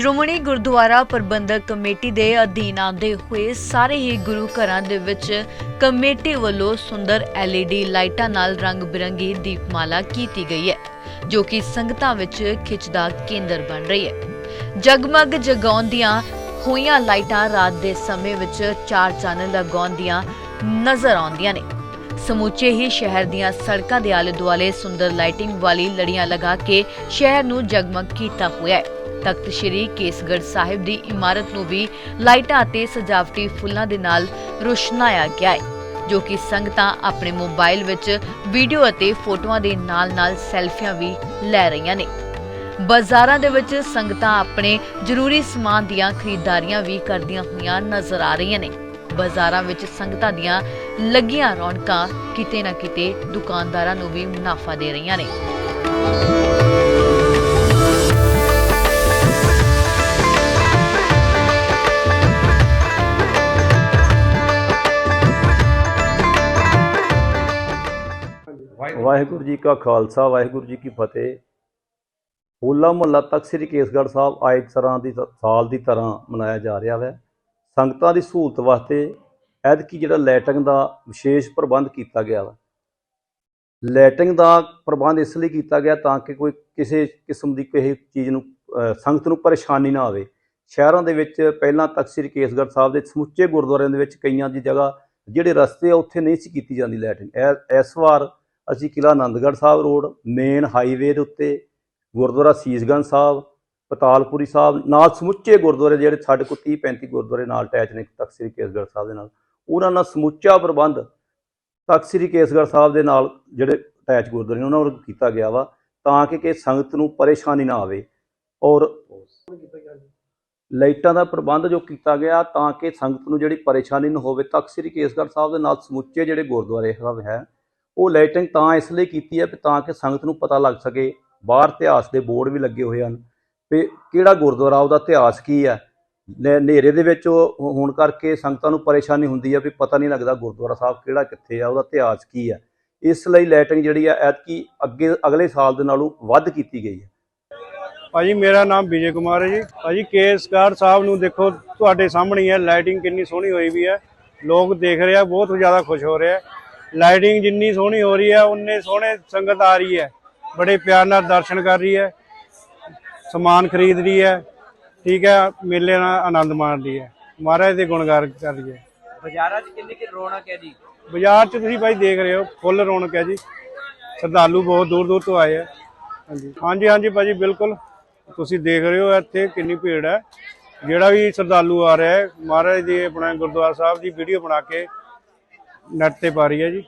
ਸ਼੍ਰੋਮਣੀ ਗੁਰਦੁਆਰਾ ਪ੍ਰਬੰਧਕ committee ਦੇ ਅਧੀਨ ਆਉਂਦੇ ਹੋਏ ਸਾਰੇ ਹੀ ਗੁਰੂ ਘਰਾਂ ਦੇ ਵਿੱਚ ਕਮੇਟੀ ਵੱਲੋਂ ਸੁੰਦਰ LED ਲਾਈਟਾਂ ਨਾਲ ਰੰਗ ਬਿਰੰਗੀ ਦੀਪਮਾਲਾ ਕੀਤੀ ਗਈ ਹੈ, ਜੋ ਕਿ ਸੰਗਤਾਂ ਵਿੱਚ ਖਿੱਚ ਦਾ ਕੇਂਦਰ ਬਣ ਰਹੀ ਹੈ। ਜਗਮਗ ਜਗਾਉਂਦੀਆਂ ਹੋਈਆਂ ਲਾਈਟਾਂ ਰਾਤ ਦੇ ਸਮੇਂ ਵਿੱਚ ਚਾਰ ਚੰਨ ਲਗਾਉਂਦੀਆਂ ਨਜ਼ਰ ਆਉਂਦੀਆਂ ਨੇ। ਸਮੁੱਚੇ ਹੀ ਸ਼ਹਿਰ ਦੀਆਂ ਸੜਕਾਂ ਦੇ ਆਲੇ ਦੁਆਲੇ ਸੁੰਦਰ ਲਾਈਟਿੰਗ ਵਾਲੀ ਲੜੀਆਂ ਲਗਾ ਕੇ ਸ਼ਹਿਰ ਨੂੰ ਜਗਮਗ ਕੀਤਾ ਹੋਇਆ ਹੈ। ਤਖਤ ਸ੍ਰੀ ਕੇਸਗੜ੍ਹ ਸਾਹਿਬ ਦੀ ਇਮਾਰਤ ਨੂੰ ਵੀ ਲਾਈਟਾਂ ਅਤੇ ਸਜਾਵਟੀ ਫੁੱਲਾਂ ਦੇ ਨਾਲ ਰੋਸ਼ਨਾਇਆ ਗਿਆ ਹੈ, ਜੋ ਕਿ ਸੰਗਤਾਂ ਆਪਣੇ ਮੋਬਾਈਲ ਵਿੱਚ ਵੀਡੀਓ ਅਤੇ ਫੋਟੋਆਂ ਦੇ ਨਾਲ-ਨਾਲ ਸੈਲਫੀਆਂ ਵੀ ਲੈ ਰਹੀਆਂ ਨੇ। ਬਾਜ਼ਾਰਾਂ ਦੇ ਵਿੱਚ ਸੰਗਤਾਂ ਆਪਣੇ ਜ਼ਰੂਰੀ ਸਮਾਨ ਦੀਆਂ ਖਰੀਦਦਾਰੀਆਂ ਵੀ ਕਰਦੀਆਂ ਹੋਈਆਂ ਨਜ਼ਰ ਆ ਰਹੀਆਂ ਨੇ। ਬਾਜ਼ਾਰਾਂ ਵਿੱਚ ਸੰਗਤਾਂ ਦੀਆਂ ਲੱਗੀਆਂ ਰੌਣਕਾਂ ਕਿਤੇ ਨਾ ਕਿਤੇ ਦੁਕਾਨਦਾਰਾਂ ਨੂੰ ਵੀ ਮੁਨਾਫਾ ਦੇ ਰਹੀਆਂ ਨੇ। ਵਾਹਿਗੁਰੂ ਜੀ ਕਾ ਖਾਲਸਾ, ਵਾਹਿਗੁਰੂ ਜੀ ਕੀ ਫਤਿਹ। ਹੋਲਾ ਮਹੱਲਾ ਤਖਤ ਸ੍ਰੀ ਕੇਸਗੜ੍ਹ ਸਾਹਿਬ ਆਏ ਤਰ੍ਹਾਂ ਦੀ ਸਾਲ ਦੀ ਤਰ੍ਹਾਂ ਮਨਾਇਆ ਜਾ ਰਿਹਾ ਹੈ ਸੰਗਤਾਂ ਦੀ ਸਹੂਲਤ ਵਾਸਤੇ ਐਤਕੀ ਜਿਹੜਾ ਲਾਈਟਿੰਗ ਦਾ ਵਿਸ਼ੇਸ਼ ਪ੍ਰਬੰਧ ਕੀਤਾ ਗਿਆ ਵਾ। ਲਾਈਟਿੰਗ ਦਾ ਪ੍ਰਬੰਧ ਇਸ ਲਈ ਕੀਤਾ ਗਿਆ ਤਾਂ ਕਿ ਕੋਈ ਕਿਸੇ ਕਿਸਮ ਦੀ ਕਿਸੇ ਚੀਜ਼ ਨੂੰ ਸੰਗਤ ਨੂੰ ਪਰੇਸ਼ਾਨੀ ਨਾ ਆਵੇ। ਸ਼ਹਿਰਾਂ ਦੇ ਵਿੱਚ ਪਹਿਲਾਂ ਤਖਤ ਸ੍ਰੀ ਕੇਸਗੜ੍ਹ ਸਾਹਿਬ ਦੇ ਸਮੁੱਚੇ ਗੁਰਦੁਆਰਿਆਂ ਦੇ ਵਿੱਚ ਕਈਆਂ ਦੀ ਜਗ੍ਹਾ ਜਿਹੜੇ ਰਸਤੇ ਆ, ਉੱਥੇ ਨਹੀਂ ਸੀ ਕੀਤੀ ਜਾਂਦੀ ਲਾਈਟਿੰਗ ਐ- ਇਸ ਵਾਰ ਅਸੀਂ Qila Anandgarh Sahib road main highway ਦੇ ਉੱਤੇ ਗੁਰਦੁਆਰਾ ਸੀਸਗੰਜ ਸਾਹਿਬ, ਪਤਾਲਪੁਰੀ ਸਾਹਿਬ, ਨਾਲ ਸਮੁੱਚੇ ਗੁਰਦੁਆਰੇ ਜਿਹੜੇ ਸਾਡੇ ਕੋਲ 30 35 ਗੁਰਦੁਆਰੇ ਨਾਲ ਅਟੈਚ ਨੇ ਤਖਤ ਸ੍ਰੀ ਕੇਸਗੜ੍ਹ ਸਾਹਿਬ ਦੇ ਨਾਲ। ਉਹਨਾਂ ਨਾਲ ਸਮੁੱਚਾ ਪ੍ਰਬੰਧ ਤਖਤ ਸ੍ਰੀ ਕੇਸਗੜ੍ਹ ਸਾਹਿਬ ਦੇ ਨਾਲ ਜਿਹੜੇ ਅਟੈਚ ਗੁਰਦੁਆਰੇ ਨੇ, ਉਹਨਾਂ ਵੱਲੋਂ ਕੀਤਾ ਗਿਆ ਵਾ, ਤਾਂ ਕਿ ਕਿ ਸੰਗਤ ਨੂੰ ਪਰੇਸ਼ਾਨੀ ਨਾ ਆਵੇ। ਔਰ ਲਾਈਟਾਂ ਦਾ ਪ੍ਰਬੰਧ ਜੋ ਕੀਤਾ ਗਿਆ, ਤਾਂ ਕਿ ਸੰਗਤ ਨੂੰ ਜਿਹੜੀ ਪਰੇਸ਼ਾਨੀ ਨਾ ਹੋਵੇ, ਤਖਤ ਸ੍ਰੀ ਕੇਸਗੜ੍ਹ ਸਾਹਿਬ ਦੇ ਨਾਲ ਸਮੁੱਚੇ ਜਿਹੜੇ ਗੁਰਦੁਆਰੇ ਸਾਹਿਬ ਹੈ ਉਹ ਲਾਈਟਿੰਗ ਤਾਂ ਇਸ ਲਈ ਕੀਤੀ ਹੈ ਵੀ ਤਾਂ ਕਿ ਸੰਗਤ ਨੂੰ ਪਤਾ ਲੱਗ ਸਕੇ, ਬਾਹਰ ਇਤਿਹਾਸ ਦੇ ਬੋਰਡ ਵੀ ਲੱਗੇ ਹੋਏ ਹਨ। ਵੀ ਕਿਹੜਾ ਗੁਰਦੁਆਰਾ, ਉਹਦਾ ਇਤਿਹਾਸ ਕੀ ਹੈ? ਹਨੇਰੇ ਦੇ ਵਿੱਚ ਉਹ ਹੋਣ ਕਰਕੇ ਸੰਗਤਾਂ ਨੂੰ ਪਰੇਸ਼ਾਨੀ ਹੁੰਦੀ ਹੈ ਵੀ ਪਤਾ ਨਹੀਂ ਲੱਗਦਾ ਗੁਰਦੁਆਰਾ ਸਾਹਿਬ ਕਿਹੜਾ, ਕਿੱਥੇ ਆ ਉਹਦਾ ਇਤਿਹਾਸ ਕੀ ਹੈ। ਇਸ ਲਈ ਲਾਈਟਿੰਗ ਜਿਹੜੀ ਆ ਐਤਕੀ ਅੱਗੇ, ਅਗਲੇ ਸਾਲ ਦੇ ਨਾਲੋਂ ਵੱਧ ਕੀਤੀ ਗਈ ਹੈ। ਭਾਜੀ, ਮੇਰਾ ਨਾਮ ਵਿਜੇ ਕੁਮਾਰ ਹੈ ਜੀ। ਭਾਜੀ, ਕੇਸਗੜ੍ਹ ਸਾਹਿਬ ਨੂੰ ਦੇਖੋ, ਤੁਹਾਡੇ ਸਾਹਮਣੇ ਹੈ ਲਾਈਟਿੰਗ ਕਿੰਨੀ ਸੋਹਣੀ ਹੋਈ ਵੀ ਹੈ। ਲੋਕ ਦੇਖ ਰਹੇ ਆ, ਬਹੁਤ ਜ਼ਿਆਦਾ ਖੁਸ਼ ਹੋ ਰਿਹਾ ਲਾਈਟਿੰਗ ਜਿੰਨੀ ਸੋਹਣੀ ਹੋ ਰਹੀ ਹੈ ਉਨੇ ਸੋਹਣੇ ਸੰਗਤ ਆ ਰਹੀ ਹੈ। ਬੜੇ ਪਿਆਰ ਨਾਲ ਦਰਸ਼ਨ ਕਰ ਰਹੀ ਹੈ। ਸਮਾਨ ਖਰੀਦ ਰਹੀ ਹੈ। ਠੀਕ ਹੈ ਮੇਲੇ ਨਾਲ ਆਨੰਦ ਮਾਣ ਰਹੀ ਹੈ। ਮਹਾਰਾਜ ਦੇ ਗੁਣਗਾਨ ਕਰ ਰਹੀ ਹੈ। ਬਾਜ਼ਾਰਾਂ 'ਚ ਕਿੰਨੀ ਕਿ ਰੌਣਕ ਹੈ ਜੀ? ਬਾਜ਼ਾਰ 'ਚ ਤੁਸੀਂ ਭਾਈ ਦੇਖ ਰਹੇ ਹੋ ਫੁੱਲ ਰੌਣਕ ਹੈ ਜੀ। ਸ਼ਰਧਾਲੂ ਬਹੁਤ ਦੂਰ ਦੂਰ ਤੋਂ ਆਏ ਆ। ਹਾਂਜੀ। ਹਾਂਜੀ ਹਾਂਜੀ ਭਾਜੀ ਬਿਲਕੁਲ। ਤੁਸੀਂ ਦੇਖ ਰਹੇ ਹੋ ਇੱਥੇ ਕਿੰਨੀ ਭੀੜ ਹੈ। ਜਿਹੜਾ ਵੀ ਸ਼ਰਧਾਲੂ ਆ ਰਿਹਾ ਹੈ ਮਹਾਰਾਜ ਦੀ ਆਪਣਾ ਗੁਰਦੁਆਰਾ ਸਾਹਿਬ ਦੀ ਵੀਡੀਓ ਬਣਾ ਕੇ ਨੈਟ ਤੇ ਪਾ ਰਹੀ ਹੈ ਜੀ।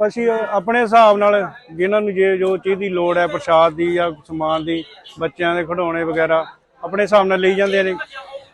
ਅਸੀਂ ਆਪਣੇ ਹਿਸਾਬ ਨਾਲ ਜਿਨ੍ਹਾਂ ਨੂੰ ਜੇ ਜੋ ਚੀਜ਼ ਦੀ ਲੋੜ ਹੈ, ਪ੍ਰਸ਼ਾਦ ਦੀ ਜਾਂ ਸਮਾਨ ਦੀ, ਬੱਚਿਆਂ ਦੇ ਖਿਡੌਣੇ ਵਗੈਰਾ, ਆਪਣੇ ਹਿਸਾਬ ਨਾਲ ਲਈ ਜਾਂਦੇ ਨੇ।